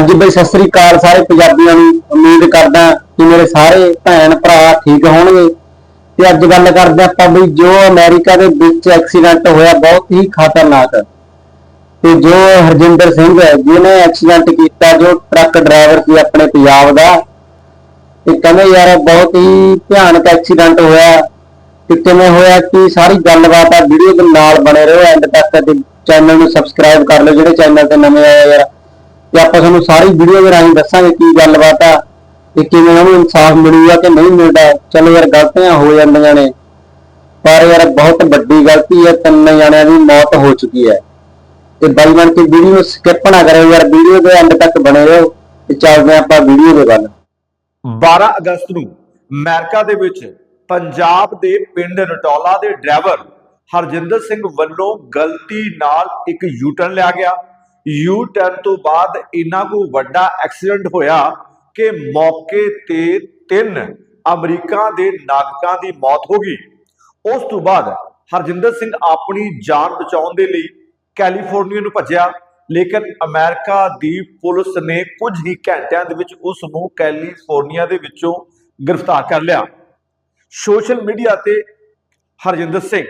ਹਾਂਜੀ ਬਈ, ਸਤਿ ਸ੍ਰੀ ਅਕਾਲ ਸਾਰੇ ਪੰਜਾਬੀਆਂ ਨੂੰ। ਉਮੀਦ ਕਰਦਾ ਕਿ ਮੇਰੇ ਸਾਰੇ ਭੈਣ ਭਰਾ ਠੀਕ ਹੋਣਗੇ। ਤੇ ਅੱਜ ਗੱਲ ਕਰਦੇ ਆਪਾਂ ਬਈ, ਜੋ ਅਮਰੀਕਾ ਦੇ ਵਿੱਚ ਐਕਸੀਡੈਂਟ ਹੋਇਆ, ਬਹੁਤ ਹੀ ਖਤਰਨਾਕ। ਤੇ ਜੋ ਹਰਜਿੰਦਰ ਸਿੰਘ ਹੈ ਜਿਹਨੇ ਐਕਸੀਡੈਂਟ ਕੀਤਾ, ਜੋ ਟਰੱਕ ਡਰਾਈਵਰ ਸੀ ਆਪਣੇ ਪੰਜਾਬ ਦਾ, ਤੇ ਕਹਿੰਦੇ ਯਾਰ ਬਹੁਤ ਹੀ ਭਿਆਨਕ ਐਕਸੀਡੈਂਟ ਹੋਇਆ। ਤੇ ਕਿਵੇਂ ਹੋਇਆ ਕਿ ਸਾਰੀ ਗੱਲਬਾਤ ਆ, ਵੀਡੀਓ ਦੇ ਨਾਲ ਬਣੇ ਰਹੋ। ਐਂਡ ਤੱਕ ਤੇ ਚੈਨਲ ਨੂੰ ਸਬਸਕ੍ਰਾਈਬ ਕਰ ਲਓ, ਜਿਹੜੇ ਚੈਨਲ ਤੇ ਨਵੇਂ ਆਏ ਯਾਰ। ਤੇ ਆਪਾਂ ਤੁਹਾਨੂੰ ਸਾਰੀ ਵੀਡੀਓ ਦੇ ਰਾਹੀਂ ਦੱਸਾਂਗੇ ਕੀ ਗੱਲਬਾਤ ਆ ਤੇ ਕਿਵੇਂ ਉਹਨੂੰ ਇਨਸਾਫ ਮਿਲੂਗਾ ਕਿ ਨਹੀਂ ਮਿਲਦਾ। ਚਲੋ ਯਾਰ ਗਲਤੀਆਂ ਹੋ ਜਾਂਦੀਆਂ ਨੇ, ਪਰ ਯਾਰ ਬਹੁਤ ਵੱਡੀ ਗਲਤੀ ਹੈ, ਤਿੰਨ ਜਣਿਆਂ ਦੀ ਮੌਤ ਹੋ ਚੁੱਕੀ ਹੈ। ਤੇ ਬਾਈ ਬਣ ਕੇ ਵੀਡੀਓ ਨੂੰ ਸਕਿਪ ਨਾ ਕਰਿਓ ਯਾਰ, ਵੀਡੀਓ ਦੇ ਅੰਤ ਤੱਕ ਬਣੇ ਰਹੋ ਤੇ ਚੱਲਦੇ ਆਪਾਂ ਵੀਡੀਓ ਦੇ ਵੱਲ। 12 ਅਗਸਤ ਨੂੰ ਅਮਰੀਕਾ ਦੇ ਵਿੱਚ ਪੰਜਾਬ ਦੇ ਪਿੰਡ ਰਟੌਲਾ ਦੇ ਡਰਾਈਵਰ ਹਰਜਿੰਦਰ ਸਿੰਘ ਵੱਲੋਂ ਗਲਤੀ ਨਾਲ ਇੱਕ ਯੂ ਲਿਆ ਗਿਆ। ਯੂ ਟਰਨ ਤੋਂ ਬਾਅਦ ਇੰਨਾ ਕੋ ਵੱਡਾ ਐਕਸੀਡੈਂਟ ਹੋਇਆ ਕਿ ਮੌਕੇ ਤੇ ਤਿੰਨ ਅਮਰੀਕਾ ਦੇ ਨਾਗਰਿਕਾਂ ਦੀ ਮੌਤ ਹੋ ਗਈ। ਉਸ ਤੋਂ ਬਾਅਦ ਹਰਜਿੰਦਰ ਸਿੰਘ ਆਪਣੀ ਜਾਨ ਬਚਾਉਣ ਦੇ ਲਈ ਕੈਲੀਫੋਰਨੀਆ ਨੂੰ ਭੱਜਿਆ, ਲੇਕਿਨ ਅਮਰੀਕਾ ਦੀ ਪੁਲਿਸ ਨੇ ਕੁਝ ਹੀ ਘੰਟਿਆਂ ਦੇ ਵਿੱਚ ਉਸ ਨੂੰ ਕੈਲੀਫੋਰਨੀਆ ਦੇ ਵਿੱਚੋਂ ਗ੍ਰਿਫਤਾਰ ਕਰ ਲਿਆ। ਸੋਸ਼ਲ ਮੀਡੀਆ ਤੇ ਹਰਜਿੰਦਰ ਸਿੰਘ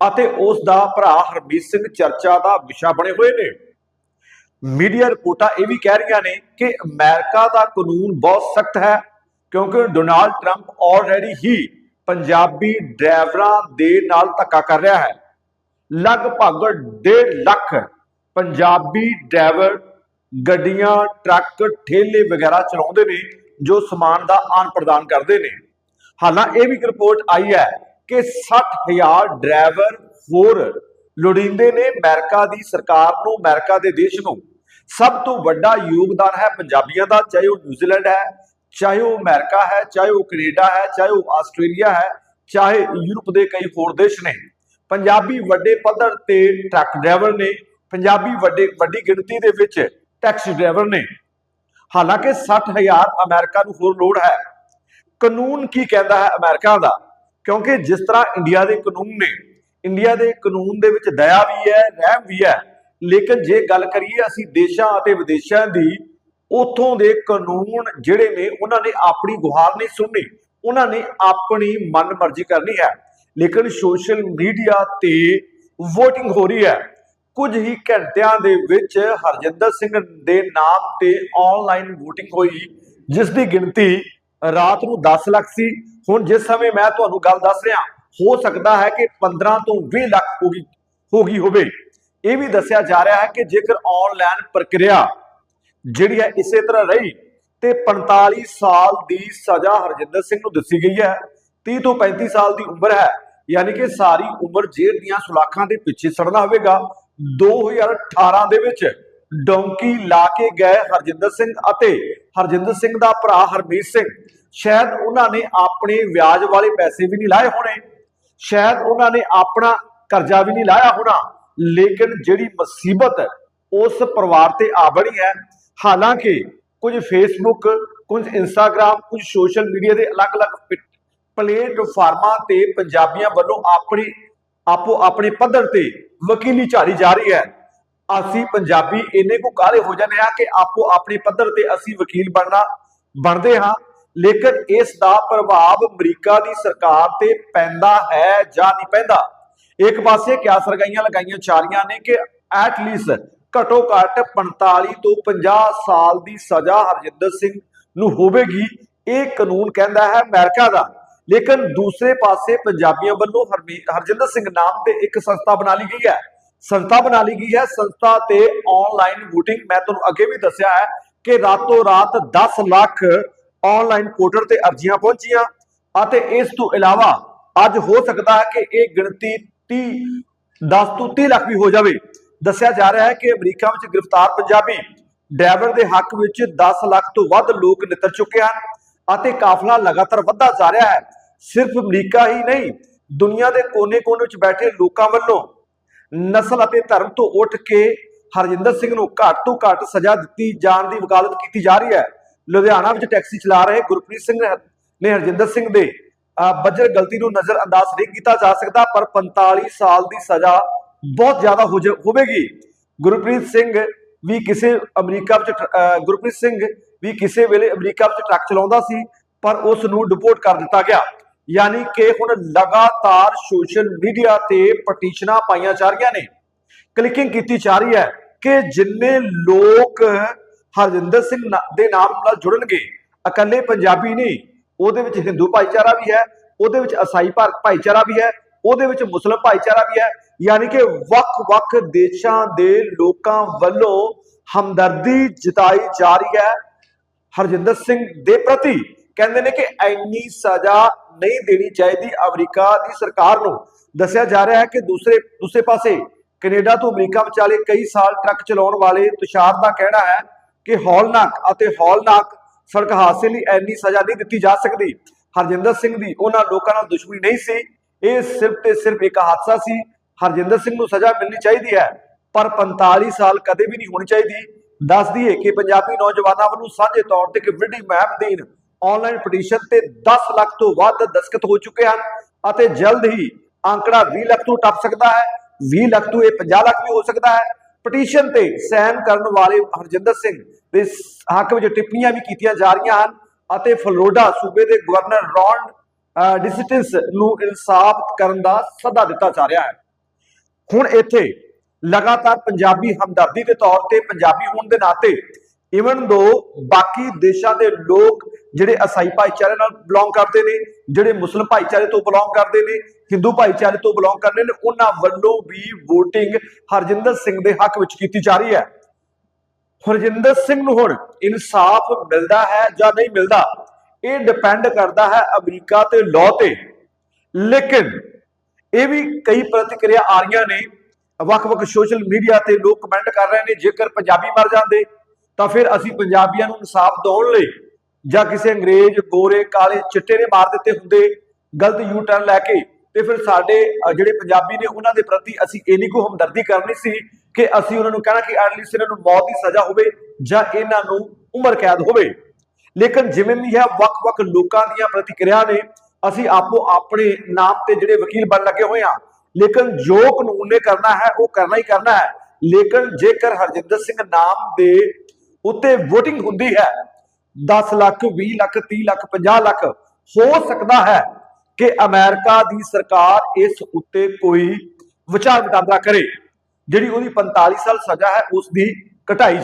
ਅਤੇ ਉਸ ਦਾ ਭਰਾ ਹਰਮੀਤ ਸਿੰਘ ਚਰਚਾ ਦਾ ਵਿਸ਼ਾ ਬਣੇ ਹੋਏ ਨੇ। ਮੀਡੀਆ ਰਿਪੋਰਟਾਂ ਇਹ ਵੀ ਕਹਿ ਰਹੀਆਂ ਨੇ ਕਿ ਅਮਰੀਕਾ ਦਾ ਕਾਨੂੰਨ ਬਹੁਤ ਸਖਤ ਹੈ, ਕਿਉਂਕਿ ਡੋਨਾਲਡ ਟਰੰਪ ਆਲਰੇਡੀ ਹੀ ਪੰਜਾਬੀ ਡਰਾਈਵਰਾਂ ਦੇ ਨਾਲ ਧੱਕਾ ਕਰ ਰਿਹਾ ਹੈ। ਲਗਭਗ 1.5 ਲੱਖ ਪੰਜਾਬੀ ਡਰਾਈਵਰ ਗੱਡੀਆਂ, ਟਰੱਕ, ਠੇਲੇ ਵਗੈਰਾ ਚਲਾਉਂਦੇ ਨੇ, ਜੋ ਸਮਾਨ ਦਾ ਆਨ ਪ੍ਰਦਾਨ ਕਰਦੇ ਨੇ। ਹਾਲਾਂ ਇਹ ਵੀ ਇੱਕ ਰਿਪੋਰਟ ਆਈ ਹੈ ਕਿ 60000 ਡਰਾਈਵਰ ਹੋਰ ਲੋੜੀਂਦੇ ਨੇ ਅਮਰੀਕਾ ਦੀ ਸਰਕਾਰ ਨੂੰ, ਅਮਰੀਕਾ ਦੇ ਦੇਸ਼ ਨੂੰ। ਸਭ ਤੋਂ ਵੱਡਾ ਯੋਗਦਾਨ ਹੈ ਪੰਜਾਬੀਆਂ ਦਾ, ਚਾਹੇ ਉਹ ਨਿਊਜ਼ੀਲੈਂਡ ਹੈ, ਚਾਹੇ ਉਹ ਅਮਰੀਕਾ ਹੈ, ਚਾਹੇ ਉਹ ਕੈਨੇਡਾ ਹੈ, ਚਾਹੇ ਉਹ ਆਸਟ੍ਰੇਲੀਆ ਹੈ, ਚਾਹੇ ਯੂਰਪ ਦੇ ਕਈ ਹੋਰ ਦੇਸ਼ ਨੇ। ਪੰਜਾਬੀ ਵੱਡੇ ਪੱਧਰ ਤੇ ਟਰੱਕ ਡਰਾਈਵਰ ਨੇ, ਪੰਜਾਬੀ ਵੱਡੇ, ਵੱਡੀ ਗਿਣਤੀ ਦੇ ਵਿੱਚ ਟੈਕਸੀ ਡਰਾਈਵਰ ਨੇ। ਹਾਲਾਂਕਿ 60000 ਅਮਰੀਕਾ ਨੂੰ ਹੋਰ ਲੋੜ ਹੈ। ਕਾਨੂੰਨ ਕੀ ਕਹਿੰਦਾ ਹੈ ਅਮਰੀਕਾ ਦਾ? ਕਿਉਂਕਿ ਜਿਸ ਤਰ੍ਹਾਂ ਇੰਡੀਆ ਦੇ ਕਾਨੂੰਨ ਨੇ, ਇੰਡੀਆ ਦੇ ਕਾਨੂੰਨ ਦੇ ਵਿੱਚ ਦਇਆ ਵੀ ਹੈ, ਰਹਿਮ ਵੀ ਹੈ ਲੇਕਿਨ ਜੇ ਗੱਲ ਕਰੀਏ ਅਸੀਂ ਦੇਸ਼ਾਂ ਅਤੇ ਵਿਦੇਸ਼ਾਂ ਦੀ, ਉਥੋਂ ਦੇ ਕਾਨੂੰਨ ਜਿਹੜੇ ਨੇ, ਉਹਨਾਂ ਨੇ ਆਪਣੀ ਗੁਹਾਰ ਨਹੀਂ ਸੁਣਨੀ ਉਹਨਾਂ ਨੇ ਆਪਣੀ ਮਨਮਰਜ਼ੀ ਕਰਨੀ ਹੈ। ਲੇਕਿਨ ਸੋਸ਼ਲ ਮੀਡੀਆ ਤੇ VOTING ਹੋ ਰਹੀ ਹੈ। ਕੁਝ ਹੀ ਘੰਟਿਆਂ ਦੇ ਵਿੱਚ ਹਰਜਿੰਦਰ ਸਿੰਘ ਦੇ ਨਾਮ ਤੇ ਆਨਲਾਈਨ VOTING ਹੋਈ, ਜਿਸ ਦੀ ਗਿਣਤੀ ਰਾਤ ਨੂੰ 10 ਲੱਖ ਸੀ। ਹੁਣ ਜਿਸ ਸਮੇਂ ਮੈਂ ਤੁਹਾਨੂੰ ਗੱਲ ਦੱਸ ਰਿਹਾ, ਹੋ ਸਕਦਾ ਹੈ ਕਿ 15 ਤੋਂ 20 ਲੱਖ ਹੋ ਗਈ ਹੋ ਗਈ ਹੋਵੇ। ਇਹ ਵੀ ਦੱਸਿਆ ਜਾ ਰਿਹਾ ਹੈ ਕਿ ਜੇਕਰ ਆਨਲਾਈਨ ਪ੍ਰਕਿਰਿਆ ਜਿਹੜੀ ਹੈ ਇਸੇ ਤਰ੍ਹਾਂ ਰਹੀ, ਤੇ 45 ਸਾਲ ਦੀ ਸਜ਼ਾ ਹਰਜਿੰਦਰ ਸਿੰਘ ਨੂੰ ਦਿੱਤੀ ਗਈ ਹੈ। 30 ਤੋਂ 35 ਸਾਲ ਦੀ ਉਮਰ ਹੈ, ਯਾਨੀ ਕਿ ਸਾਰੀ ਉਮਰ ਜੇਲ੍ਹ ਦੀਆਂ ਸੁਲਾਖਾਂ ਦੇ ਪਿੱਛੇ ਸੜਨਾ ਹੋਵੇਗਾ। 2018 ਦੇ ਵਿੱਚ ਡੌਂਕੀ ਲਾ ਕੇ ਗਏ ਹਰਜਿੰਦਰ ਸਿੰਘ ਅਤੇ ਹਰਜਿੰਦਰ ਸਿੰਘ ਦਾ ਭਰਾ ਹਰਮੀਤ ਸਿੰਘ। ਸ਼ਾਇਦ ਉਹਨਾਂ ਨੇ ਆਪਣੇ ਵਿਆਜ ਵਾਲੇ ਪੈਸੇ ਵੀ ਨਹੀਂ ਲਾਏ ਹੋਣੇ। ਸ਼ਾਇਦ ਉਹਨਾਂ ਨੇ ਆਪਣਾ ਕਰਜ਼ਾ ਵੀ ਨਹੀਂ ਲਾਇਆ ਹੋਣਾ। ਲੇਕਿਨ ਜਿਹੜੀ ਮੁਸੀਬਤ ਉਸ ਪਰਿਵਾਰ ਤੇ ਆ ਬਣੀ ਹੈ। ਹਾਲਾਂਕਿ ਕੁਝ ਫੇਸਬੁੱਕ ਕੁਝ ਇੰਸਟਾਗ੍ਰam ਕੁਝ ਸੋਸ਼ਲ ਮੀਡੀਆ ਦੇ ਅਲੱਗ-ਅਲੱਗ ਪਲੇਟਫਾਰਮਾਂ ਤੇ ਪੰਜਾਬੀਆਂ ਵੱਲੋਂ ਆਪਣੀ, ਆਪੋ ਆਪਣੇ ਪੱਧਰ ਤੇ ਵਕੀਲੀ ਝਾੜੀ ਜਾ ਰਹੀ ਹੈ। ਅਸੀਂ ਪੰਜਾਬੀ ਇੰਨੇ ਕੁ ਕਾਲੇ ਹੋ ਜਾਂਦੇ ਹਾਂ ਕਿ ਆਪੋ ਆਪਣੇ ਪੱਧਰ ਤੇ ਅਸੀਂ ਵਕੀਲ ਬਣਨਾ, ਬਣਦੇ ਹਾਂ। ਲੇਕਿਨ ਇਸ ਦਾ ਪ੍ਰਭਾਵ ਅਮਰੀਕਾ ਦੀ ਸਰਕਾਰ ਤੇ ਪੈਂਦਾ ਹੈ ਜਾਂ ਨਹੀਂ ਪੈਂਦਾ? ਇੱਕ ਪਾਸੇ ਕਿਆਸ ਰਗਾਈਆਂ ਲਗਾਈਆਂ ਜਾ ਰਹੀਆਂ ਨੇ ਕਿ ਐਟ ਲੀਸਟ ਘਟੋ ਘੱਟ 45 ਤੋਂ 50 ਸਾਲ ਦੀ ਸਜ਼ਾ ਹਰਜਿੰਦਰ ਸਿੰਘ ਨੂੰ ਹੋਵੇਗੀ, ਇਹ ਕਾਨੂੰਨ ਕਹਿੰਦਾ ਹੈ ਅਮਰੀਕਾ ਦਾ। ਲੇਕਿਨ ਦੂਸਰੇ ਪਾਸੇ ਪੰਜਾਬੀਆਂ ਵੱਲੋਂ ਹਰਮੀ- ਹਰਜਿੰਦਰ ਸਿੰਘ ਨਾਮ ਤੇ ਇੱਕ ਸੰਸਥਾ ਬਣਾ ਲਈ ਗਈ ਹੈ। ਸੰਸਥਾ ਬਣਾ ਲਈ ਗਈ ਹੈ, ਸੰਸਥਾ ਤੇ ਆਨਲਾਈਨ VOTING, ਮੈਂ ਤੁਹਾਨੂੰ ਅੱਗੇ ਵੀ ਦੱਸਿਆ ਹੈ ਕਿ ਰਾਤੋਂ ਰਾਤ 10 ਲੱਖ ਆਨਲਾਈਨ ਪੋਰਟਲ ਤੇ ਅਰਜ਼ੀਆਂ ਪਹੁੰਚੀਆਂ ਅਤੇ ਇਸ ਤੋਂ ਇਲਾਵਾ ਅੱਜ ਹੋ ਸਕਦਾ ਹੈ ਕਿ ਇਹ ਗਿਣਤੀ 30 10 ਤੋਂ 30 ਲੱਖ ਵੀ ਹੋ ਜਾਵੇ। ਦੱਸਿਆ ਜਾ ਰਿਹਾ ਹੈ ਕਿ ਅਮਰੀਕਾ ਵਿੱਚ ਗ੍ਰਿਫਤਾਰ ਪੰਜਾਬੀ ਡਰਾਈਵਰ ਦੇ ਹੱਕ ਵਿੱਚ 10 ਲੱਖ ਤੋਂ ਵੱਧ ਲੋਕ ਨਿੱਤਰ ਚੁੱਕੇ ਹਨ ਅਤੇ ਕਾਫਲਾ ਲਗਾਤਾਰ ਵੱਧਦਾ ਜਾ ਰਿਹਾ ਹੈ। ਸਿਰਫ ਅਮਰੀਕਾ ਹੀ ਨਹੀਂ, ਦੁਨੀਆ ਦੇ ਕੋਨੇ-ਕੋਨੇ ਵਿੱਚ ਬੈਠੇ ਲੋਕਾਂ ਵੱਲੋਂ ਨਸਲ ਅਤੇ ਧਰਮ ਤੋਂ ਉੱਠ ਕੇ ਹਰਜਿੰਦਰ ਸਿੰਘ ਨੂੰ ਘੱਟ ਤੋਂ ਘੱਟ ਸਜ਼ਾ ਦਿੱਤੀ ਜਾਣ ਦੀ ਵਕਾਲਤ ਕੀਤੀ ਜਾ ਰਹੀ ਹੈ। ਲੁਧਿਆਣਾ ਵਿੱਚ ਟੈਕਸੀ ਚਲਾ ਰਹੇ ਗੁਰਪ੍ਰੀਤ ਸਿੰਘ ਨੇ- ਹਰਜਿੰਦਰ ਸਿੰਘ ਦੇ ਬੱਜਰ ਗਲਤੀ ਨੂੰ ਨਜ਼ਰ ਅੰਦਾਜ਼ ਨਹੀਂ ਕੀਤਾ ਜਾ ਸਕਦਾ, ਪਰ 45 ਸਾਲ ਦੀ ਸਜ਼ਾ ਬਹੁਤ ਜ਼ਿਆਦਾ ਹੋ ਜਾ- ਹੋਵੇਗੀ। ਗੁਰਪ੍ਰੀਤ ਸਿੰਘ ਵੀ ਕਿਸੇ ਅਮਰੀਕਾ ਵਿੱਚ ਗੁਰਪ੍ਰੀਤ ਸਿੰਘ ਵੀ ਕਿਸੇ ਵੇਲੇ ਅਮਰੀਕਾ ਵਿੱਚ ਟਰੱਕ ਚਲਾਉਂਦਾ ਸੀ, ਪਰ ਉਸ ਨੂੰ ਡਿਪੋਰਟ ਕਰ ਦਿੱਤਾ ਗਿਆ। ਯਾਨੀ ਕਿ ਹੁਣ ਲਗਾਤਾਰ ਸੋਸ਼ਲ ਮੀਡੀਆ ਤੇ ਪਟੀਸ਼ਨਾਂ ਪਾਈਆਂ ਜਾ ਰਹੀਆਂ ਨੇ। ਕਲਿੱਕਿੰਗ ਕੀਤੀ ਜਾ ਰਹੀ ਹੈ ਕਿ ਜਿੰਨੇ ਲੋਕ ਹਰਜਿੰਦਰ ਸਿੰਘ ਦੇ ਨਾਮ ਨਾਲ ਜੁੜਨਗੇ, ਇਕੱਲੇ ਪੰਜਾਬੀ ਨਹੀਂ ਉਹਦੇ ਵਿੱਚ ਹਿੰਦੂ ਭਾਈਚਾਰਾ ਵੀ ਹੈ, ਉਹਦੇ ਵਿੱਚ ਈਸਾਈ ਭਾ- ਭਾਈਚਾਰਾ ਵੀ ਹੈ, ਉਹਦੇ ਵਿੱਚ ਮੁਸਲਮ ਭਾਈਚਾਰਾ ਵੀ ਹੈ, ਯਾਨੀ ਕਿ ਵੱਖ-ਵੱਖ ਦੇਸ਼ਾਂ ਦੇ ਲੋਕਾਂ ਵੱਲੋਂ ਹਮਦਰਦੀ ਜਤਾਈ ਜਾ ਰਹੀ ਹੈ। ਹਰਜਿੰਦਰ ਸਿੰਘ ਦੇ ਪ੍ਰਤੀ ਕਹਿੰਦੇ ਨੇ ਕਿ ਐਨੀ ਸਜ਼ਾ ਨਹੀਂ ਦੇਣੀ ਚਾਹੀਦੀ ਅਮਰੀਕਾ ਦੀ ਸਰਕਾਰ ਨੂੰ। ਦੱਸਿਆ ਜਾ ਰਿਹਾ ਹੈ ਕਿ ਦੂਸਰੇ ਦੂਸਰੇ ਪਾਸੇ ਕੈਨੇਡਾ ਤੋਂ ਅਮਰੀਕਾ ਵਿਚਾਲੇ ਕਈ ਸਾਲ ਟਰੱਕ ਚਲਾਉਣ ਵਾਲੇ ਤੁਸ਼ਾਰ ਦਾ ਕਹਿਣਾ ਹੈ ਕਿ ਹੌਲਨਾਕ ਅਤੇ ਹੌਲਨਾਕ ਸੜਕ ਹਾਦਸੇ ਲਈ ਐਨੀ ਸਜ਼ਾ ਨਹੀਂ ਦਿੱਤੀ ਜਾ ਸਕਦੀ। ਹਰਜਿੰਦਰ ਸਿੰਘ ਦੀ ਉਹਨਾਂ ਲੋਕਾਂ ਨਾਲ ਦੁਸ਼ਮਣੀ ਨਹੀਂ ਸੀ। ਇਹ ਸਿਰਫ ਤੇ ਸਿਰਫ ਇੱਕ ਹਾਦਸਾ ਸੀ। ਹਰਜਿੰਦਰ ਸਿੰਘ ਨੂੰ ਸਜ਼ਾ ਮਿਲਣੀ ਚਾਹੀਦੀ ਹੈ, ਪਰ 45 ਸਾਲ ਕਦੇ ਵੀ ਨਹੀਂ ਹੋਣੀ ਚਾਹੀਦੀ। ਦੱਸ ਦਈਏ ਕਿ ਪੰਜਾਬੀ ਨੌਜਵਾਨਾਂ ਵੱਲੋਂ ਸਾਂਝੇ ਤੌਰ ਤੇ ਇੱਕ ਵੱਡੀ ਮੁਹਿੰਮ ਦੇਣ ਆਨਲਾਈਨ ਪਟੀਸ਼ਨ ਤੇ 10 ਲੱਖ ਤੋਂ ਵੱਧ ਦਸਤਖਤ ਹੋ ਚੁੱਕੇ ਹਨ ਅਤੇ ਜਲਦ ਹੀ ਅੰਕੜਾ 20 ਲੱਖ ਤੋਂ ਟੱਪ ਸਕਦਾ ਹੈ। 20 ਲੱਖ ਤੋਂ ਇਹ 50 ਲੱਖ ਵੀ ਹੋ ਸਕਦਾ ਹੈ। ਪਟੀਸ਼ਨ ਤੇ ਸਾਈਨ ਕਰਨ ਵਾਲੇ ਹਰਜਿੰਦਰ ਸਿੰਘ ਦੇ ਹੱਕ ਵਿੱਚ ਟਿੱਪਣੀਆਂ ਵੀ ਕੀਤੀਆਂ ਜਾ ਰਹੀਆਂ ਹਨ ਅਤੇ ਫਲੋਰੀਡਾ ਸੂਬੇ ਦੇ ਗਵਰਨਰ ਰੌਨ ਡਿਸਟਿੰਸ ਨੂੰ ਇਨਸਾਫ ਕਰਨ ਦਾ ਸੱਦਾ ਦਿੱਤਾ ਜਾ ਰਿਹਾ ਹੈ। ਹੁਣ ਇੱਥੇ ਲਗਾਤਾਰ ਪੰਜਾਬੀ ਹਮਦਰਦੀ ਦੇ ਤੌਰ ਤੇ ਪੰਜਾਬੀ ਹੋਣ ਦੇ ਨਾਤੇ ਇਵਨ ਦੋ ਬਾਕੀ ਦੇਸ਼ਾਂ ਦੇ ਲੋਕ ਜਿਹੜੇ ਈਸਾਈ ਭਾਈਚਾਰੇ ਨਾਲ ਬਿਲੋਂਗ ਕਰਦੇ ਨੇ ਜਿਹੜੇ ਮੁਸਲਮ ਭਾਈਚਾਰੇ ਤੋਂ ਬਿਲੋਂਗ ਕਰਦੇ ਨੇ, ਹਿੰਦੂ ਭਾਈਚਾਰੇ ਤੋਂ ਬਿਲੋਂਗ ਕਰਦੇ ਨੇ, ਉਹਨਾਂ ਵੱਲੋਂ ਵੀ VOTING ਹਰਜਿੰਦਰ ਸਿੰਘ ਦੇ ਹੱਕ ਵਿੱਚ ਕੀਤੀ ਜਾ ਰਹੀ ਹੈ। ਹਰਜਿੰਦਰ ਸਿੰਘ ਨੂੰ ਹੁਣ ਇਨਸਾਫ ਮਿਲਦਾ ਹੈ ਜਾਂ ਨਹੀਂ ਮਿਲਦਾ, ਇਹ ਡਿਪੈਂਡ ਕਰਦਾ ਹੈ ਅਮਰੀਕਾ ਤੇ ਲਾਅ ਤੇ। ਲੇਕਿਨ ਇਹ ਵੀ ਕਈ ਪ੍ਰਤੀਕਿਰਿਆ ਆ ਰਹੀਆਂ ਨੇ, ਵੱਖ-ਵੱਖ ਸੋਸ਼ਲ ਮੀਡੀਆ ਤੇ ਲੋਕ ਕਮੈਂਟ ਕਰ ਰਹੇ ਨੇ, ਜੇਕਰ ਪੰਜਾਬੀ ਮਰ ਜਾਂਦੇ, ਤਾਂ ਫਿਰ ਅਸੀਂ ਪੰਜਾਬੀਆਂ ਨੂੰ ਇਨਸਾਫ ਦਿਵਾਉਣ ਲਈ ਜਾਂ ਕਿਸੇ ਅੰਗਰੇਜ਼ ਗੋਰੇ ਕਾਲੇ ਚਿੱਟੇ ਨੇ ਮਾਰ ਦਿੱਤੇ ਹੁੰਦੇ, ਗਲਤ ਯੂ ਟਰਨ ਲੈ ਕੇ, ਤੇ ਫਿਰ ਸਾਡੇ ਜਿਹੜੇ ਪੰਜਾਬੀ ਨੇ ਉਹਨਾਂ ਦੇ ਪ੍ਰਤੀ ਅਸੀਂ ਇੰਨੀ ਕੋ ਹਮਦਰਦੀ ਕਰਨੀ ਸੀ ਕਿ ਅਸੀਂ ਉਹਨਾਂ ਨੂੰ ਕਹਿਣਾ ਕਿ ਐਟਲੀਸਟ ਇਹਨਾਂ ਨੂੰ ਮੌਤ ਦੀ ਸਜ਼ਾ ਹੋਵੇ ਜਾਂ ਇਹਨਾਂ ਨੂੰ ਉਮਰ ਕੈਦ ਹੋਵੇ। ਲੇਕਿਨ ਜਿਵੇਂ ਵੀ ਹੈ, ਵੱਖ-ਵੱਖ ਲੋਕਾਂ ਦੀਆਂ ਪ੍ਰਤੀਕਿਰਿਆ ਨੇ, ਅਸੀਂ ਆਪੋ ਆਪਣੇ ਨਾਮ ਤੇ ਜਿਹੜੇ ਵਕੀਲ ਬਣ ਲੱਗੇ ਹੋਏ ਆ ਲੇਕਿਨ ਜੋ ਕਾਨੂੰਨ ਨੇ ਕਰਨਾ ਹੈ, ਉਹ ਕਰਨਾ ਹੀ ਕਰਨਾ ਹੈ। ਲੇਕਿਨ ਜੇਕਰ ਹਰਜਿੰਦਰ ਸਿੰਘ ਨਾਮ ਦੇ ਉੱਤੇ VOTING ਹੁੰਦੀ ਹੈ 10 ਲੱਖ 20 ਲੱਖ 30 ਲੱਖ 50 ਲੱਖ ਹੋ ਸਕਦਾ ਹੈ ਕਿ ਅਮਰੀਕਾ ਦੀ ਸਰਕਾਰ ਇਸ ਉੱਤੇ ਕੋਈ ਵਿਚਾਰ ਵਟਾਂਦਰਾ ਕਰੇ, ਜਿਹੜੀ ਉਹਦੀ 45 ਸਾਲ ਸਜ਼ਾ ਹੈ, ਉਸ ਦੀ ਘਟਾਈ